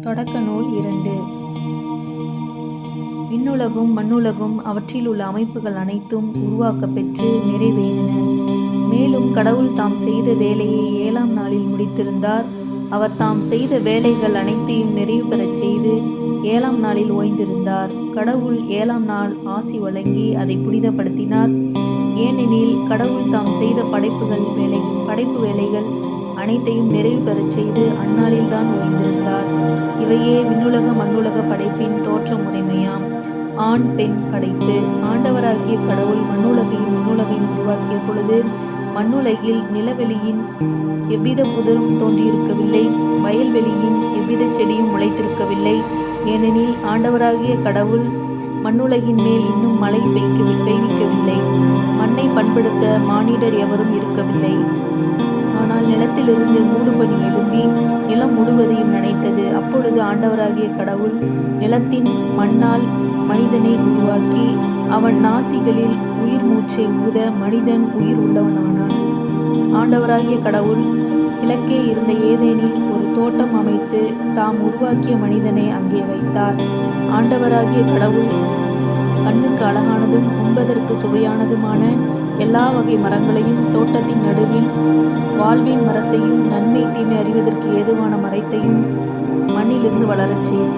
தொடக்க நூல் இரண்டு விண்ணுலகும் மண்ணுலகும் அவற்றில் உள்ள அமைப்புகள் அனைத்தும் உருவாக்கப் பெற்று நிறைவேறின. மேலும் கடவுள் தாம் செய்த வேலையை ஏழாம் நாளில் முடித்திருந்தார். அவர் தாம் செய்த வேலைகள் அனைத்தையும் நிறைவு பெறச் செய்து ஏழாம் நாளில் ஓய்ந்திருந்தார். கடவுள் ஏழாம் நாள் ஆசி வழங்கி அதைப் புனிதப்படுத்தினார். ஏனெனில் கடவுள் தாம் செய்த படைப்புகள் வேலை படைப்பு வேலைகள் அனைத்தையும் நிறைவு பெறச் செய்து அந்நாளில்தான் ஓய்ந்திருந்தார். இவையே விண்ணுலக மண்ணுலகப் படைப்பின் தோற்ற முறைமையாம். ஆண் பெண் படைப்பு ஆண்டவராகிய கடவுள் மண்ணுலகையும் மண்ணுலகையும் உருவாக்கிய பொழுது மண்ணுலகில் நிலவெளியின் எவ்வித புதரும் தோன்றியிருக்கவில்லை வயல்வெளியின் எவ்வித செடியும் முளைத்திருக்கவில்லை. ஏனெனில் ஆண்டவராகிய கடவுள் மண்ணுலகின் மேல் இன்னும் மழை பெய்விக்கவில்லை பண்படுத்த மானிடர் எவரும் இருக்கவில்லை. ஆனால் நிலத்திலிருந்து மூடுபனி எழும்பி நிலம் முழுவதையும் நனைத்தது. அப்பொழுது ஆண்டவராகிய கடவுள் நிலத்தின் மண்ணால் மனிதனை உருவாக்கி அவன் நாசிகளில் உயிர் மூச்சை ஊத மனிதன் உயிர் உள்ளவனானான். ஆண்டவராகிய கடவுள் கிழக்கே இருந்த ஏதேனில் ஒரு தோட்டம் அமைத்து தாம் உருவாக்கிய மனிதனை அங்கே வைத்தார். ஆண்டவராகிய கடவுள் கண்ணுக்கு அழகானதும் உண்பதற்கு சுவையானதுமான எல்லா வகை மரங்களையும் தோட்டத்தின் நடுவில் வாழ்வின் மரத்தையும் நன்மை தீமை அறிவதற்கு ஏதுவான மரத்தையும் மண்ணிலிருந்து வளரச் செய்யும்.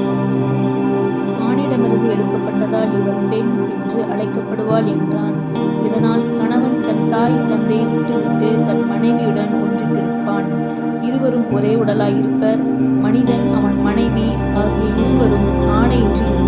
ஆணிடமிருந்து எடுக்கப்பட்டதால் இவன் பெண் என்று அழைக்கப்படுவாள் என்றான். இதனால் கணவன் தன் தாய் தந்தையை விட்டுவிட்டு தன் மனைவியுடன் ஒன்றித்திருப்பான். இருவரும் ஒரே உடலாயிருப்பர். மனிதன் அவன் மனைவி ஆகிய இருவரும் ஆணையின்றி